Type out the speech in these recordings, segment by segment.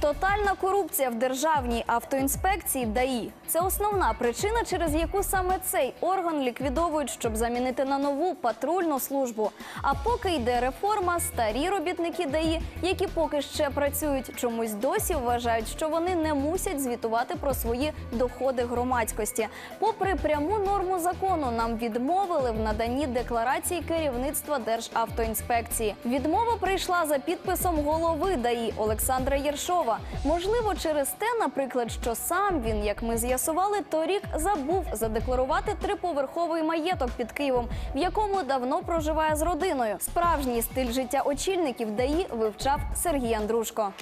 Тотальна корупція в державній автоінспекції ДАІ – це основна причина, через яку саме цей орган ліквідовують, щоб замінити на нову патрульну службу. А поки йде реформа, старі робітники ДАІ, які поки ще працюють, чомусь досі вважають, що вони не мусять звітувати про свої доходи громадськості. Попри пряму норму закону, нам відмовили в наданні декларації керівництва Державтоінспекції. Відмова прийшла за підписом голови ДАІ Олександра Єршова. Можливо, через те, наприклад, що сам він, як ми з'ясували, торік забув задекларувати триповерховий маєток під Києвом, в якому давно проживає з родиною. Справжній стиль життя очільників ДАІ вивчав Сергій Андрушко.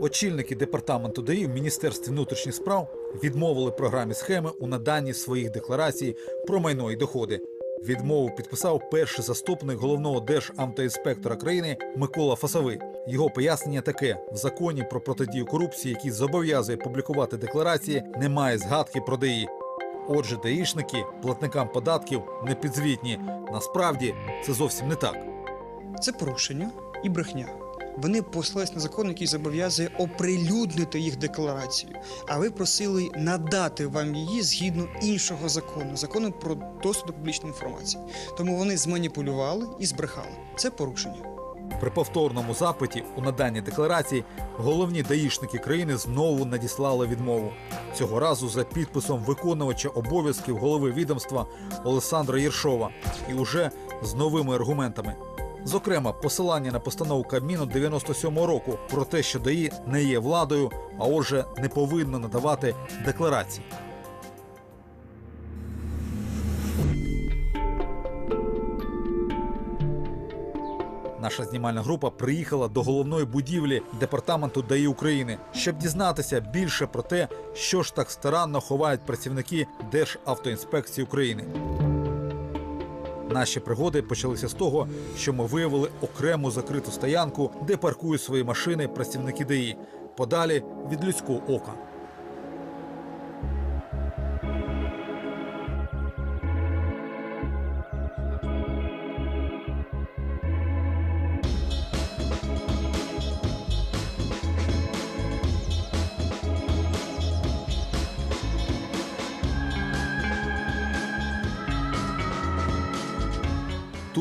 Очільники департаменту ДАІ в Міністерстві внутрішніх справ відмовили програмі схеми у наданні своїх декларацій про майно і доходи. Відмову підписав перший заступник головного держамтоінспектора країни Микола Фасовий. Його пояснення таке: в законі про протидію корупції, який зобов'язує публікувати декларації, немає згадки про ДІ. Отже, даїшники платникам податків не підзвітні. Насправді це зовсім не так. Це порушення і брехня. Вони послались на закон, який зобов'язує оприлюднити їх декларацію. А ви просили надати вам її згідно іншого закону закону про доступ до публічної інформації. Тому вони зманіпулювали і збрехали. Це порушення. При повторному запиті у наданні декларації головні даїшники країни знову надіслали відмову. Цього разу за підписом виконувача обов'язків голови відомства Олександра Єршова і уже з новими аргументами. Зокрема, посилання на постанову Кабміну 97-го року про те, що ДАІ не є владою, а отже, не повинно надавати декларації. Наша знімальна група приїхала до головної будівлі департаменту ДАІ України, щоб дізнатися більше про те, що ж так старанно ховають працівники Державтоінспекції України. Наші пригоди почалися з того, що ми виявили окрему закриту стоянку, де паркують свої машини працівники ДІ подалі від людського ока.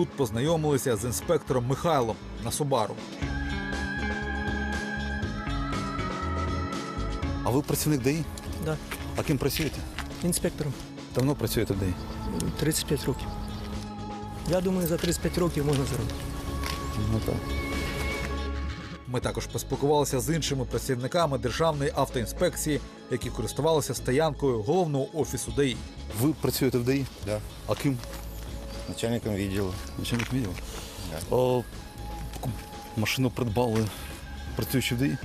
Тут познайомилися з інспектором Михайлом на Субару. А ви працівник ДАІ? Да, А ким працюєте? інспектором Давно працюєте в ДАІ? 35 років. Я думаю, за 35 років можна заробити. Ну так. Ми також поспілкувалися з іншими працівниками Державної автоінспекції, які користувалися стоянкою головного офісу ДАІ. Ви працюєте в ДАІ? Да, А ким? Начальником відділу. Начальник відділу? Да. Таку машину придбали, працюючи в ДАІ?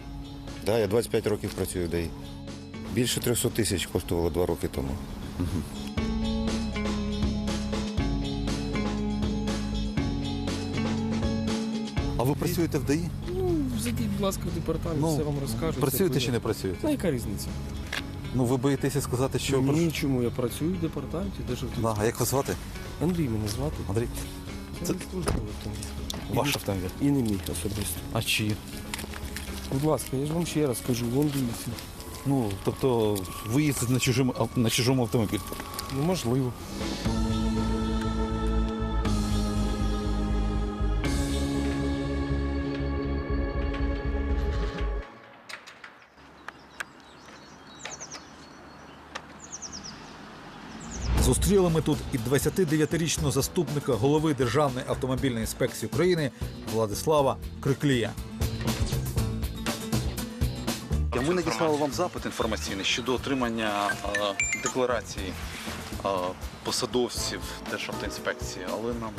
Да, я 25 років працюю в ДАІ. Більше 300 тисяч коштувало два роки тому. А ви працюєте в ДАІ? Ну, зайдіть, будь ласка, в департамент, Ну, все вам розкажуть. Працюєте чи не працюєте? Ну, яка різниця? Ну ви боїтеся сказати, що Ні, чому я працюю в департаменті, де жовтий. Да, а як вас звати? Андрій мене звати. Андрій, Це Це- не службовий автомобіль. І ваш автомобіль. І не мій особисто. А чиї? Будь ласка, я ж вам ще раз кажу, вон дивіться. Ну, тобто ви їздите на чужому, на чужому автомобілі. Неможливо. Зустріли ми тут і 29-річного заступника голови Державної автомобільної інспекції України Владислава Криклія. Ми надіслали вам запит інформаційний щодо отримання е, декларації е, посадовців Державтоінспекції, але нам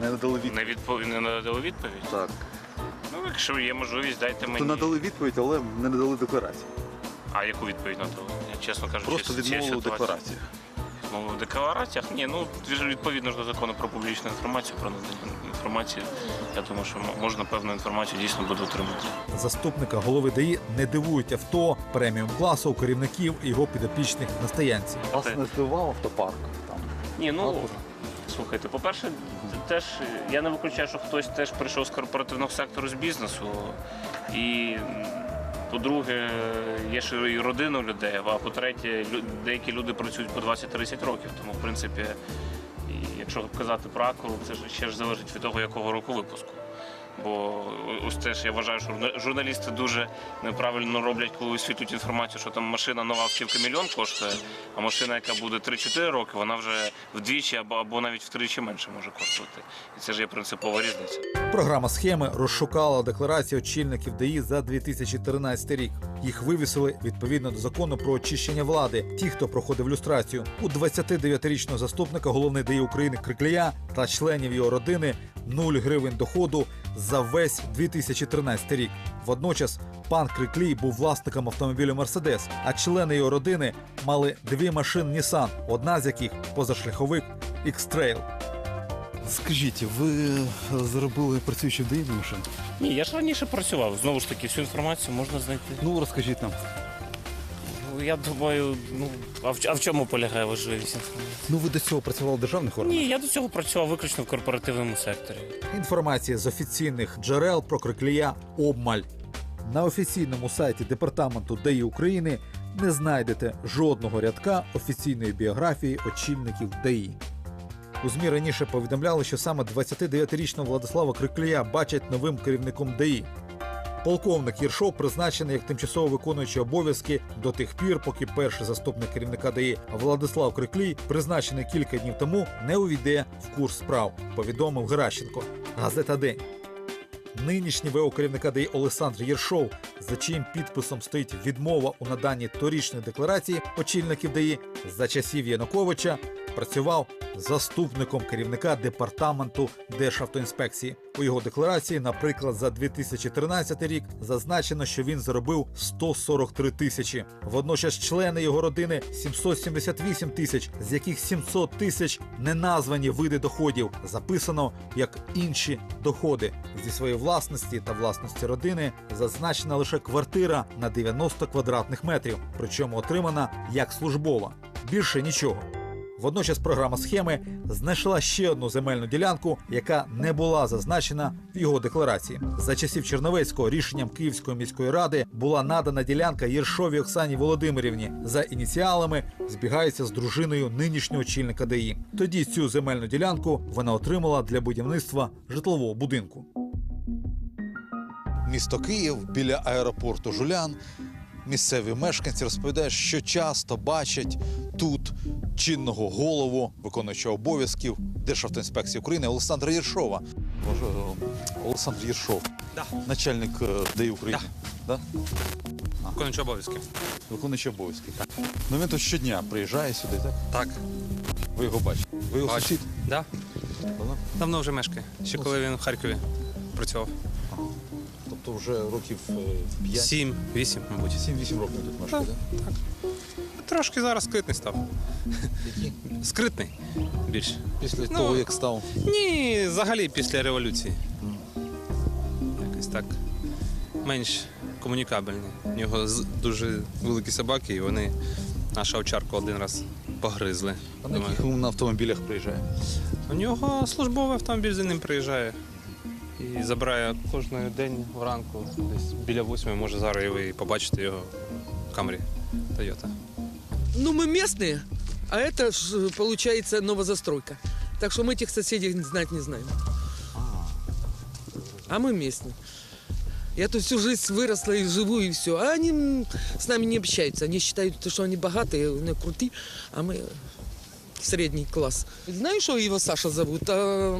не надали відповідь. Не відповідь не надали відповідь. Так. Ну, якщо є можливість, дайте мені. То надали відповідь, але не надали декларації. А яку відповідь надали? Я чесно кажучи, Просто відмовили у ситуації- деклараціях. Відмовили в деклараціях? Ні, ну відповідно ж до закону про публічну інформацію, про надання інформації. Я думаю, що можна певну інформацію дійсно буде отримати. Заступника голови ДАІ не дивують авто преміум класу у керівників і його підопічних на стоянці. Вас не здивував автопарк там? Ні, ну Слухайте, по-перше, теж я не виключаю, що хтось теж прийшов з корпоративного сектору з бізнесу. І по-друге, є ще і родина людей, а по-третє, деякі люди працюють по 20-30 років. Тому, в принципі, якщо казати про акуру, це ще ж залежить від того, якого року випуску. Бо ось теж я вважаю, що журналісти дуже неправильно роблять, коли висвітлюють інформацію, що там машина нова автівка мільйон коштує, а машина, яка буде 3-4 роки, вона вже вдвічі або, або навіть втричі менше може коштувати. І це ж є принципова різниця. Програма схеми розшукала декларації очільників ДАІ за 2013 рік. Їх вивісили відповідно до закону про очищення влади. Ті, хто проходив люстрацію, у 29-річного заступника головний ДАІ України Криклія та членів його родини 0 гривень доходу за весь 2013 рік. Водночас пан Криклій був власником автомобіля Мерседес, а члени його родини мали дві машини Nissan, одна з яких позашляховик X-Trail. Скажіть, ви заробили працюючи в машину? Ні, я ж раніше працював. Знову ж таки, всю інформацію можна знайти. Ну розкажіть нам. Ну, Я думаю, ну а в, а в чому полягає важливість інформації? Ну ви до цього працювали в державних органах? Ні, я до цього працював виключно в корпоративному секторі. Інформація з офіційних джерел про Криклія обмаль. На офіційному сайті департаменту ДАІ України не знайдете жодного рядка офіційної біографії очільників ДАІ. У ЗМІ раніше повідомляли, що саме 29-річного Владислава Криклія бачать новим керівником ДАІ. Полковник Єршов призначений як тимчасово виконуючий обов'язки до тих пір, поки перший заступник керівника ДАІ Владислав Криклій, призначений кілька днів тому, не увійде в курс справ, повідомив Геращенко. Газета День. Нинішній ВО керівника ДАІ Олександр Єршов, за чиїм підписом стоїть відмова у наданні торічної декларації очільників ДАІ за часів Януковича, працював заступником керівника департаменту Державтоінспекції. У його декларації, наприклад, за 2013 рік зазначено, що він заробив 143 тисячі. Водночас члени його родини 778 тисяч, з яких 700 тисяч неназвані види доходів записано як інші доходи. Зі своєї власності та власності родини зазначена лише квартира на 90 квадратних метрів, причому отримана як службова. Більше нічого. Водночас програма схеми знайшла ще одну земельну ділянку, яка не була зазначена в його декларації. За часів Черновецького рішенням Київської міської ради була надана ділянка Єршовій Оксані Володимирівні. За ініціалами збігається з дружиною нинішнього очільника ДАІ. Тоді цю земельну ділянку вона отримала для будівництва житлового будинку. Місто Київ біля аеропорту Жулян. Місцеві мешканці розповідають, що часто бачать тут чинного голову, виконуючого обов'язків Державтоінспекції України Олександра Єршова. Олександр Єршов, Да. начальник е, ДАІ України. Да. Виконуючий обов'язки. Виконуючий обов'язки. Ну він тут щодня приїжджає сюди, так? Так. Ви його бачите. Ви його сусід? Да. Давно? Вже мешкає. Ще коли він в Харкові працював. Тобто вже років 5? Сім, вісім, мабуть. 7-8 років тут мешкає, так? Трошки зараз скритний став. Скритний більш. Після Ну, того, як став Ні, взагалі після революції. Якось так. Менш комунікабельний. У нього дуже великі собаки, і вони нашу овчарку один раз погризли. А на яких він на автомобілях приїжджає? У нього службовий автомобіль за ним приїжджає і забирає кожен день вранку, десь біля восьми, може зараз і ви побачите його в камері Toyota. Ну, мы местные, а это, получается, новозастройка. Так что мы этих соседей знать не знаем. А мы местные. Я тут всю жизнь выросла и живу, и все. А они с нами не общаются. Они считают, что они богатые, они крутые, а мы средний класс. Знаешь, что его Саша зовут? А,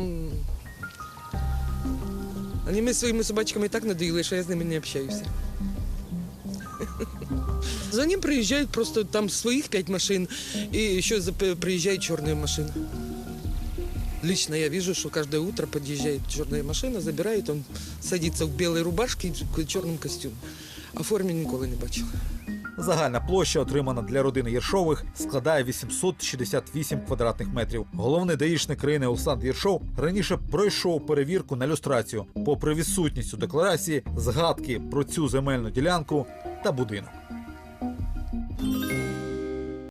Они мне своими собачками так надоели, что я с ними не общаюсь. За ним приезжают просто там своих пять машин, еще за- приезжает черная машина. Лично я вижу, что каждое утро подъезжает черная машина, забирает, он садится в белой рубашке и в черном костюме. А в форме ніколи не бачила. Загальна площа, отримана для родини Єршових, складає 868 квадратних метрів. Головний даїшник країни Олександр Єршов раніше пройшов перевірку на люстрацію. Попри відсутність у декларації, згадки про цю земельну ділянку та будинок.